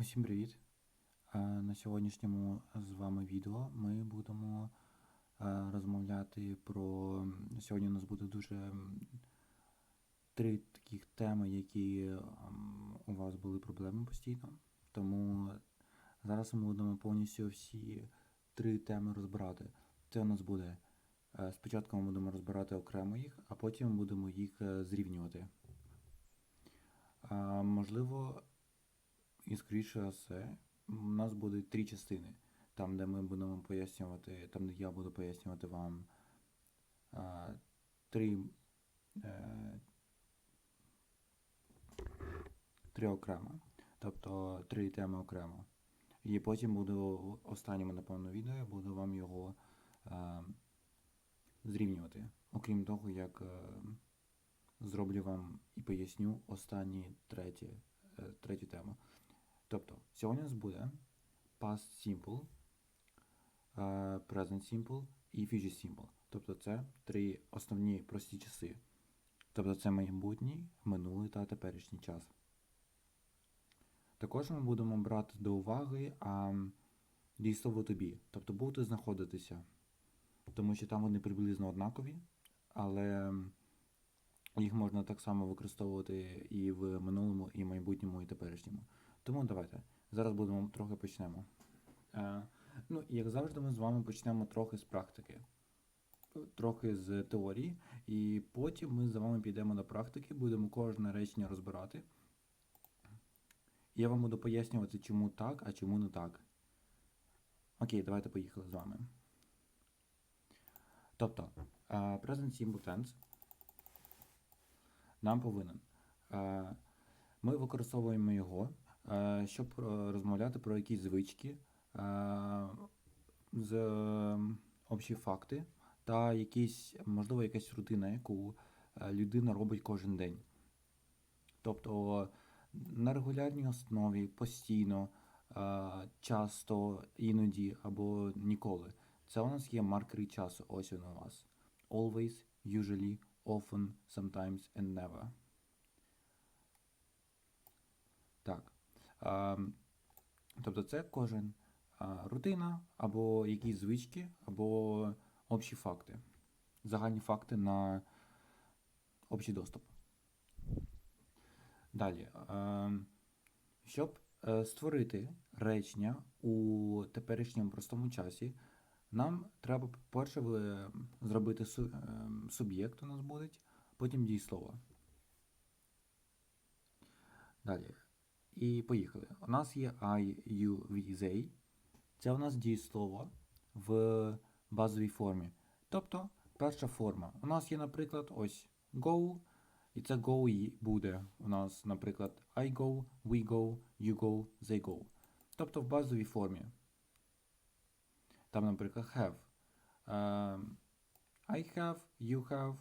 Усім привіт! Е, На сьогоднішньому з вами відео ми будемо е, розмовляти про. Сьогодні у нас буде дуже три таких теми, які у вас були проблеми постійно. Тому зараз ми будемо повністю всі три теми розбирати. Це у нас буде. е, Спочатку ми будемо розбирати окремо їх, а потім будемо їх зрівнювати. Можливо, і скоріше за все, у нас буде три частини. Там, де ми будемо пояснювати, там, де я буду пояснювати вам а, три, е, три окремо. Тобто три теми окремо. І потім буду останньому, напевно, відео, я буду вам його е, зрівнювати. Окрім того, як е, зроблю вам і поясню останні треті, е, третю тему. Тобто, сьогодні у нас буде past simple, е, present simple і future simple. Тобто це три основні прості часи. Тобто це майбутній, минулий та теперішній час. Також ми будемо брати до уваги а, дійслово тобі, тобто будете знаходитися, тому що там вони приблизно однакові, але їх можна так само використовувати і в минулому, і майбутньому, і теперішньому. Тому давайте. Зараз будемо трохи почнемо. Е, ну, і як завжди, ми з вами почнемо трохи з практики, трохи з теорії, і потім ми з вами підемо до практики, будемо кожне речення розбирати. Я вам буду пояснювати, чому так, а чому не так. Окей, давайте поїхали з вами. Тобто, е, Present Simple Tense нам повинен. е, Ми використовуємо його, щоб е, розмовляти про якісь звички, е, з е, общі факти та якісь, можливо, якась рутина, яку е, людина робить кожен день. Тобто на регулярній основі, постійно, е, часто, іноді або ніколи. Це у нас є маркери часу. Ось він у вас. Always, usually, often, sometimes and never. Так. Е, тобто це кожен рутина, або якісь звички, або общі факти. Загальні факти на общий доступ. Далі. Щоб е, створити речення у теперішньому простому часі, нам треба, по-перше, зробити е, суб'єкт у нас буде, потім дієслово. Далі. І поїхали. У нас є I, they. Це у нас дієслово в базовій формі. Тобто, перша форма. У нас є, наприклад, ось go, і це go і буде у нас, наприклад, I go, we go, you go, they go. Тобто в базовій формі. Там, наприклад, have. Ем, I have, you have,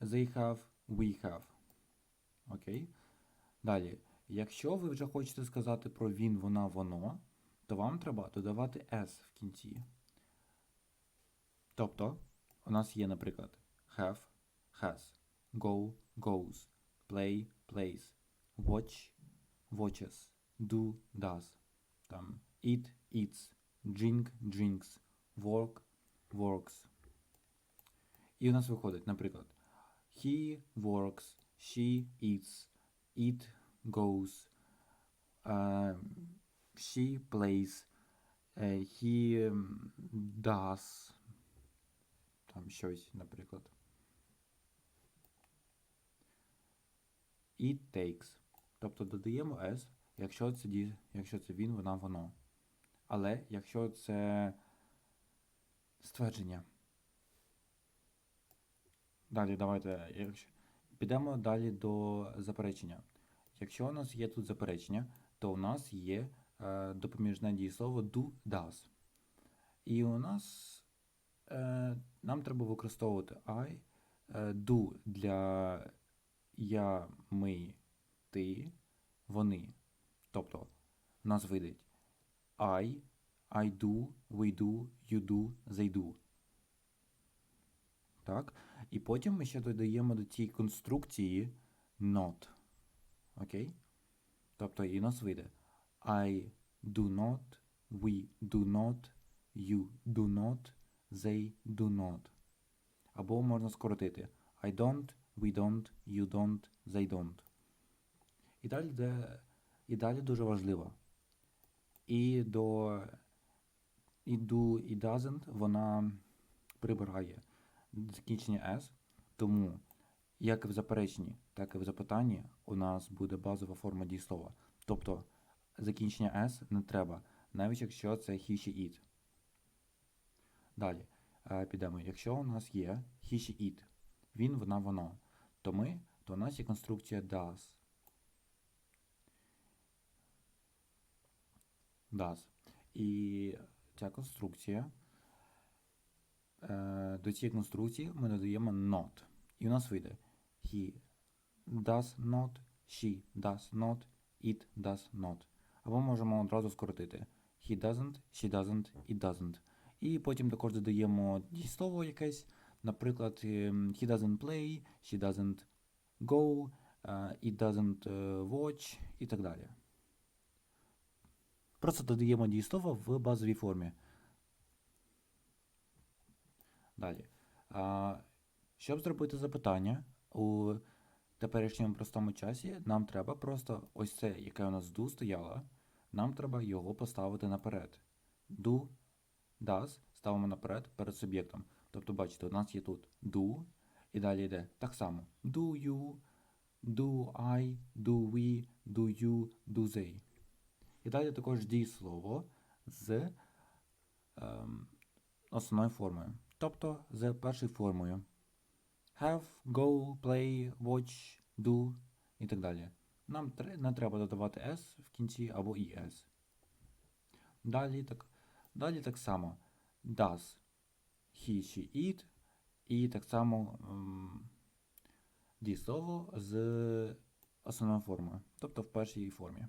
they have, we have. Окей. Далі. Якщо ви вже хочете сказати про він, вона, воно, то вам треба додавати s в кінці. Тобто, у нас є, наприклад, have, has, go, goes, play, plays, watch, watches, do, does, там, eat, eats, drink, drinks, work, works. І у нас виходить, наприклад, he works, she eats, it goes, uh, she plays, uh, he м, does, там щось, наприклад. It takes. Тобто додаємо s, якщо це, якщо це він, вона, воно. Але якщо це ствердження. Далі, давайте. Підемо далі до заперечення. Якщо у нас є тут заперечення, то у нас є е, допоміжне дієслово do, does. І у нас е, нам треба використовувати I, е, do для я, ми, ти, вони. Тобто у нас вийде I, I do, we do, you do, they do. Так? І потім ми ще додаємо до цієї конструкції not. Окей? Тобто і нас вийде I do not, we do not, you do not, they do not. Або можна скоротити I don't, we don't, you don't, they don't. І далі, де, і далі дуже важливо. І до і do, і doesn't вона прибирає закінчення S, тому як і в запереченні, так і в запитанні у нас буде базова форма дієслова. Тобто закінчення S не треба, навіть якщо це he, she, it. Далі е, підемо. Якщо у нас є he, she, it, він, вона, воно, то ми, то у нас є конструкція does. Does. І ця конструкція, е, до цієї конструкції ми додаємо not. І у нас вийде he does not, she does not, it does not. Або можемо одразу скоротити he doesn't, she doesn't, it doesn't. І потім також додаємо дієслово якесь, наприклад, ем, he doesn't play, she doesn't go, е, it doesn't е, watch і так далі. Просто додаємо дієслово в базовій формі. Далі. Щоб зробити запитання у теперішньому простому часі, нам треба просто ось це, яке у нас do стояло, нам треба його поставити наперед. Do, does ставимо наперед перед суб'єктом. Тобто, бачите, у нас є тут do, і далі йде так само. Do you, do I, do we, do you, do they. І далі також дієслово з ем, основною формою. Тобто з першою формою. Have, go, play, watch, do і так далі. Нам не треба додавати S в кінці або ES. Далі так, далі так само. Does, he, she, it. І так само дієслово з основною формою. Тобто в першій формі.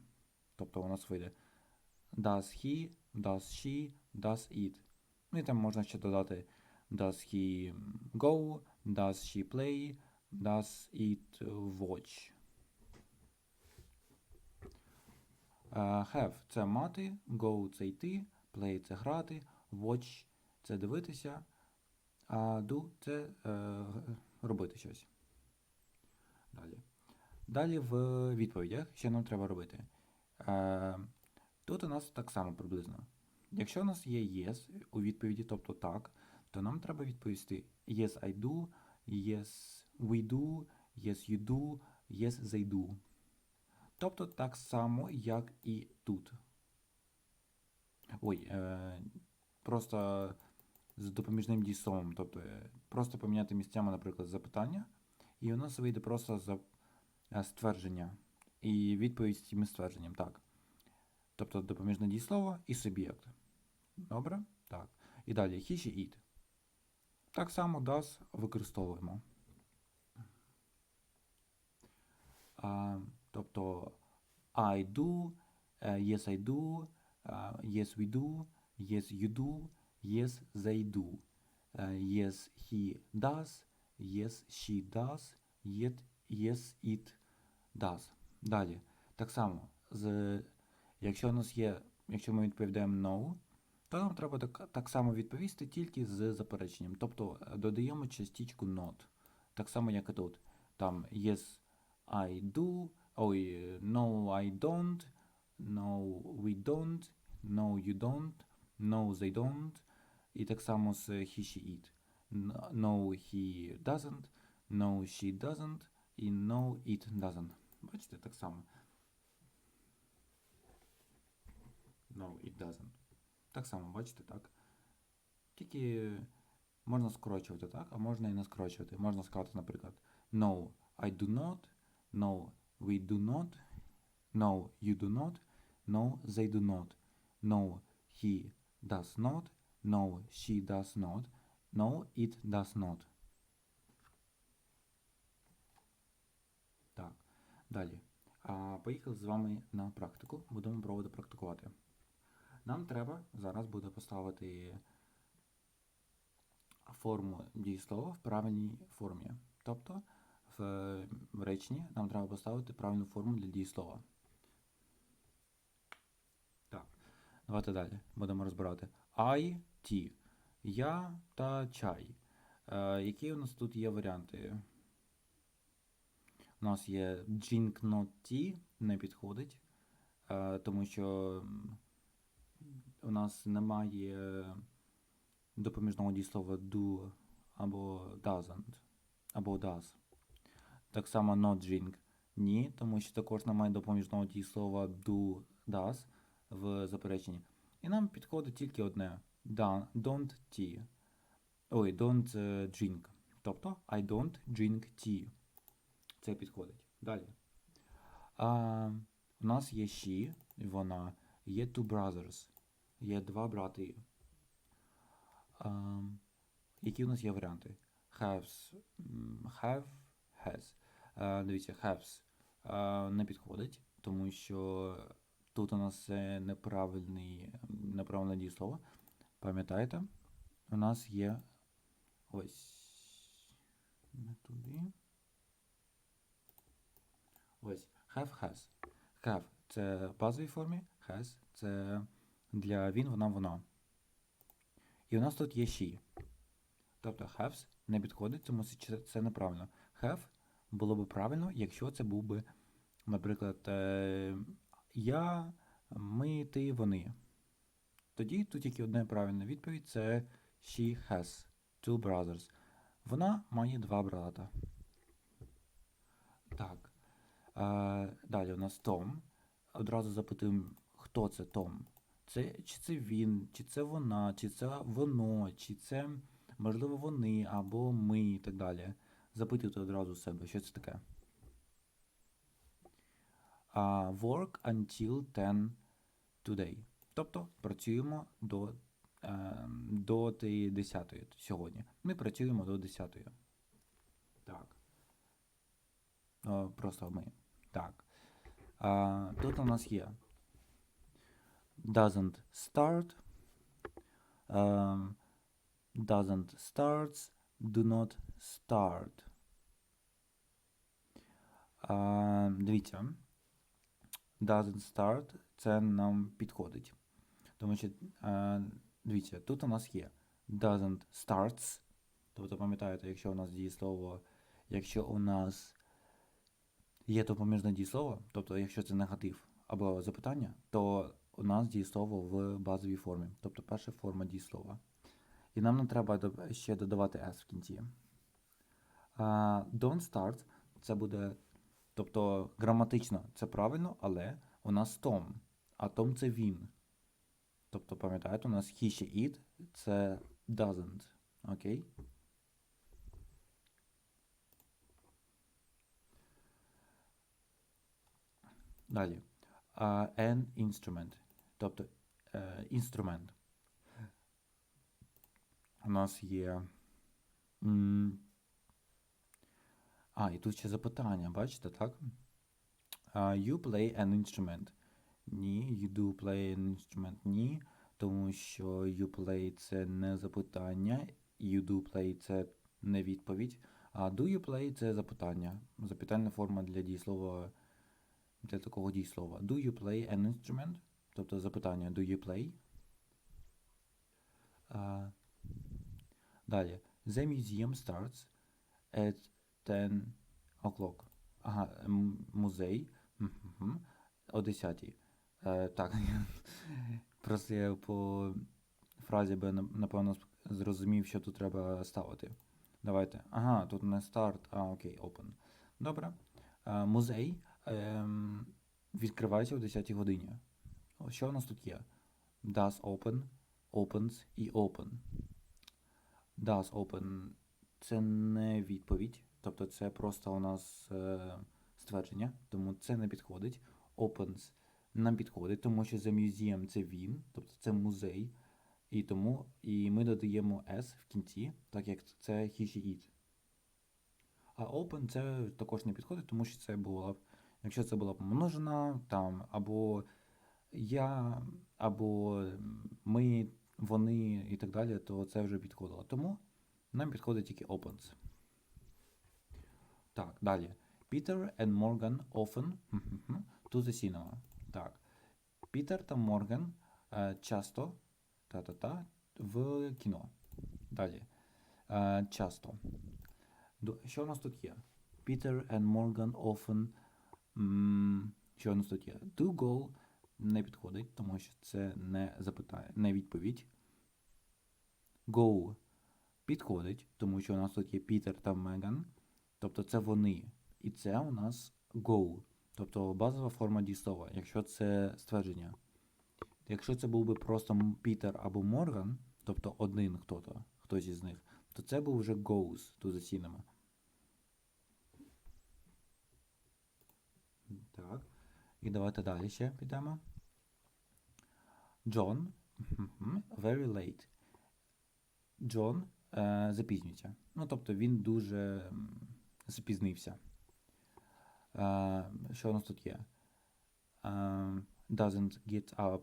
Тобто у нас вийде does he, does she, does it. Ну і там можна ще додати does he go, does she play, does it watch. Е, have це мати, go це йти, play це грати, watch це дивитися, а do це е, робити щось. Далі. Далі в відповідях, що нам треба робити. Е, Тут у нас так само приблизно. Якщо у нас є yes у відповіді, тобто так, то нам треба відповісти yes, I do, yes, we do, yes, you do, yes, they do. Тобто так само, як і тут. Ой, е, просто з допоміжним дієсловом. Тобто е, просто поміняти місцями, наприклад, запитання, і у нас вийде просто за е, ствердження. І відповідь з цим ствердженням. Так. Тобто допоміжне дієслово і суб'єкт. Добре? Так. І далі he, she, it. Так само does використовуємо. А, тобто I do, е, yes I do, е, yes we do, yes you do, yes they do. Е, Yes he does, yes she does, yet, yes it does. Далі. Так само, з, якщо у нас є, якщо ми відповідаємо no, то нам треба так, так само відповісти тільки з запереченням. Тобто е, додаємо частичку not. Так само, як і тут. Там yes I do, ой, no I don't, no we don't, no you don't, no they don't. І так само з he, she, it. No he doesn't, no she doesn't і no it doesn't. Бачите, так само. No, it doesn't. Так само, бачите, так? Тільки можна скорочувати, так? А можна і не скорочувати. Можна сказати, наприклад, No, I do not, no, we do not, no, you do not, no, they do not, no, he does not, no, she does not, no, it does not. Так, далі. А, поїхали з вами на практику. Будемо пробувати практикувати. Нам треба зараз буде поставити форму дієслова в правильній формі. Тобто в в реченні нам треба поставити правильну форму для дієслова. Так, Давайте далі будемо розбирати. I, tea. Я та чай. Е, які у нас тут є варіанти? У нас є tea, не підходить, е, тому що у нас немає допоміжного дієслова do або doesn't, або does. Так само not drink ні, тому що також немає допоміжного дієслова do, does в запереченні. І нам підходить тільки одне don't tea. Ой, don't е, drink. Тобто I don't drink tea. Це підходить. Далі. А, у нас є she, вона, є two brothers. Є два брати. А, які у нас є варіанти? Haves, have, has. А, дивіться, haves а, не підходить, тому що тут у нас е, неправильний, неправильне дієслово. Пам'ятаєте? У нас є ось не туди. Ось have has. Have це в базовій формі, has це для він, вона, вона. І у нас тут є she. Тобто haves не підходить, тому це неправильно. Have було б правильно, якщо це був би, наприклад, е, я, ми, ти, вони. Тоді тут тільки одна правильна відповідь це she has two brothers. Вона має два брата. Так. Е, далі у нас Том. Одразу запитуємо, хто це Том. Це, чи це він, чи це вона, чи це воно, чи це, можливо, вони або ми і так далі. Запитуйте одразу себе, що це таке. А, work until 10 today. Тобто працюємо до, е, до тієї 10 сьогодні. Ми працюємо до 10. Так. О, просто ми. Так. А, тут у нас є doesn't start. Um, doesn't starts. Do not start. А, дивіться. Doesn't start. Це нам підходить. Тому що, а, дивіться, тут у нас є doesn't starts. Тобто, пам'ятаєте, якщо у нас дієслово, якщо у нас є допоміжне дієслово, тобто якщо це негатив або запитання, то у нас дієслово в базовій формі, тобто перша форма дієслова. І нам не треба ще додавати S в кінці. Don't start це буде, тобто граматично це правильно, але у нас Tom, а Tom це він. Тобто, пам'ятаєте, у нас he, she, it це doesn't. Окей? Далі. А, an instrument. Тобто е, інструмент. У нас є. А, і тут ще запитання, бачите, так? You play an instrument. Ні, you do play an instrument. Ні. Тому що you play це не запитання, you do play це не відповідь. А do you play це запитання. Запитальна форма для дієслова для такого дієслова. Do you play an instrument? Тобто запитання do you play? А, далі. The museum starts at 10 o'clock. Ага, музей мгм, о 10. Е, так. Просто я по фразі би напевно зрозумів, що тут треба ставити. Давайте. Ага, тут не старт, а окей, open. Добре. Е, музей ем, відкривається о 10 годині. Що у нас тут є? Does open, opens і open. Does open це не відповідь, тобто це просто у нас е, ствердження, тому це не підходить. Opens нам підходить, тому що the museum це він, тобто це музей. І тому і ми додаємо S в кінці, так як це he, she, it. А open це також не підходить, тому що це було б, якщо це була б множина, там, або я, або ми, вони і так далі, то це вже підходило. Тому нам підходить тільки opens. Так, далі. Peter and Morgan often to the cinema. Так. Пітер та Морган е, часто та-та-та в кіно. Далі. Е, часто. Що у нас тут є? Peter and Morgan often. Що у нас тут є? Do go не підходить, тому що це не запитання, не відповідь. Go підходить, тому що у нас тут є Пітер та Меган. Тобто це вони. І це у нас go. Тобто базова форма дієслова, якщо це ствердження. Якщо це був би просто Пітер або Морган, тобто один хто-то, хтось із них, то це був вже goes, тут зацінимо. Так. І давайте далі ще підемо. John very late. Джон е, запізнюється. Ну, тобто він дуже запізнився. Е, що у нас тут є? Е, doesn't get up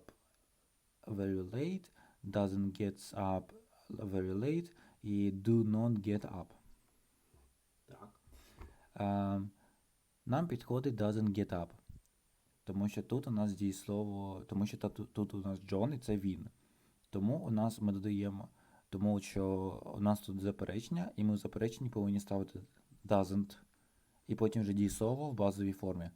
very late, doesn't get up very late і do not get up. Так. Е, нам підходить doesn't get up. Тому що тут у нас дієслово, тому що тут, у нас Джон і це він. Тому у нас ми додаємо, тому що у нас тут заперечення, і ми в запереченні повинні ставити doesn't, і потім вже дієслово в базовій формі.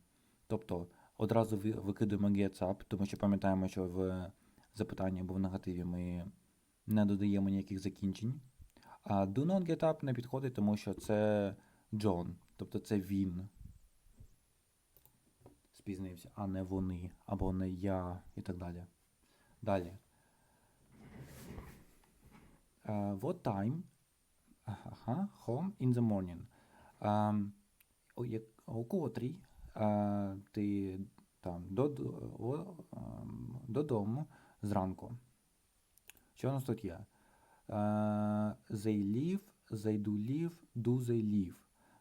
Тобто одразу ви- викидуємо gets up, тому що пам'ятаємо, що в запитанні або в негативі ми не додаємо ніяких закінчень. А do not get up не підходить, тому що це Джон, тобто це він спізнився, а не вони, або не я і так далі. Далі. Uh, what time? Ага, home in the morning. Um, о, як, о котрій uh, ти там дод, о, ем, додому зранку. Що у нас тут є? Uh, they leave, they do leave, do they leave.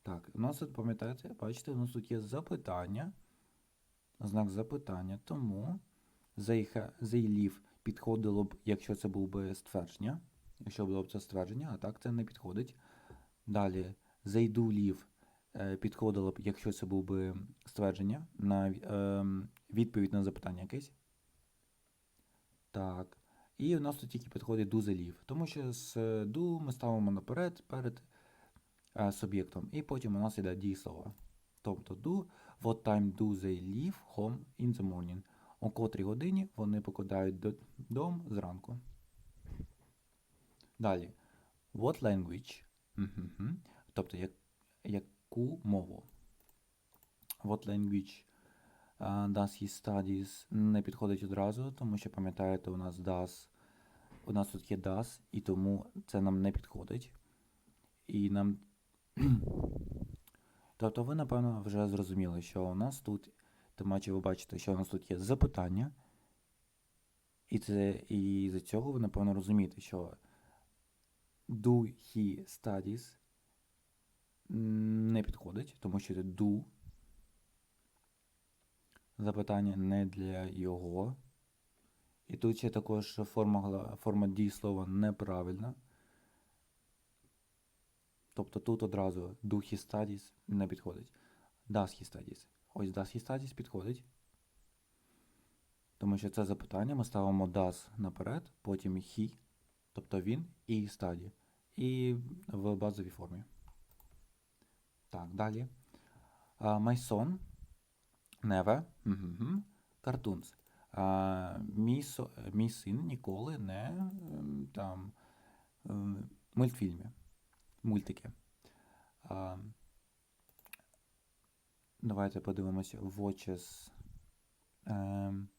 Так, у нас тут, пам'ятаєте, бачите, у нас тут є запитання, знак запитання, тому ha- підходило б, якщо це був би ствердження, якщо було б це ствердження, а так це не підходить. Далі do leave е, підходило б, якщо це був би ствердження на ем, відповідь на запитання якесь. Так. І у нас тут тільки підходить do the тому що з е, do ми ставимо наперед перед е, суб'єктом, і потім у нас йде дієслово. Тобто do, what time do they leave home in the morning? О котрій годині вони покидають до- дом зранку. Далі. What language? Тобто, як, яку мову? What language does he studies? Не підходить одразу, тому що пам'ятаєте, у нас does, у нас тут є does, і тому це нам не підходить. І нам. Тобто ви, напевно, вже зрозуміли, що у нас тут, тим паче ви бачите, що у нас тут є запитання. І, це, і з цього ви, напевно, розумієте, що do he studies не підходить, тому що це do. Запитання не для його. І тут ще також форма, форма дієслова неправильна. Тобто тут одразу do he studies не підходить. Does he studies. Ось does he studies підходить. Тому що це запитання ми ставимо does наперед, потім he, тобто він і study. І в базовій формі. Так, далі. Мгм, cartoons. А, мій, мій син ніколи не ем, там ем, мультфільми, мультики. А, давайте подивимося. Watches. Ем,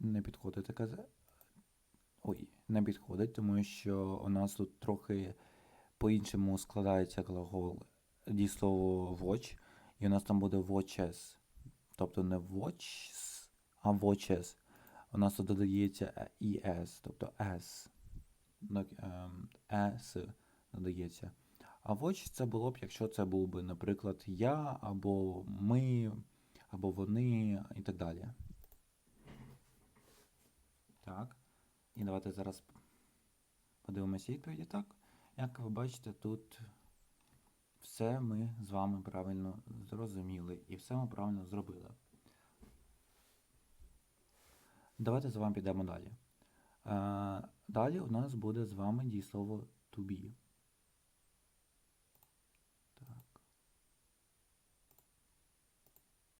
не підходить таке. за- Ой, не підходить, тому що у нас тут трохи по-іншому складається глагол дієслово watch, і у нас там буде watches. Тобто не watches, а watches. У нас тут додається е, es, тобто s. Ну, ем, S додається. А watch це було б, якщо це був би, наприклад, я, або ми, або вони і так далі. Так. І давайте зараз подивимося відповіді. Так. Як ви бачите, тут все ми з вами правильно зрозуміли і все ми правильно зробили. Давайте з вами підемо далі. Е, далі у нас буде з вами дієслово to be.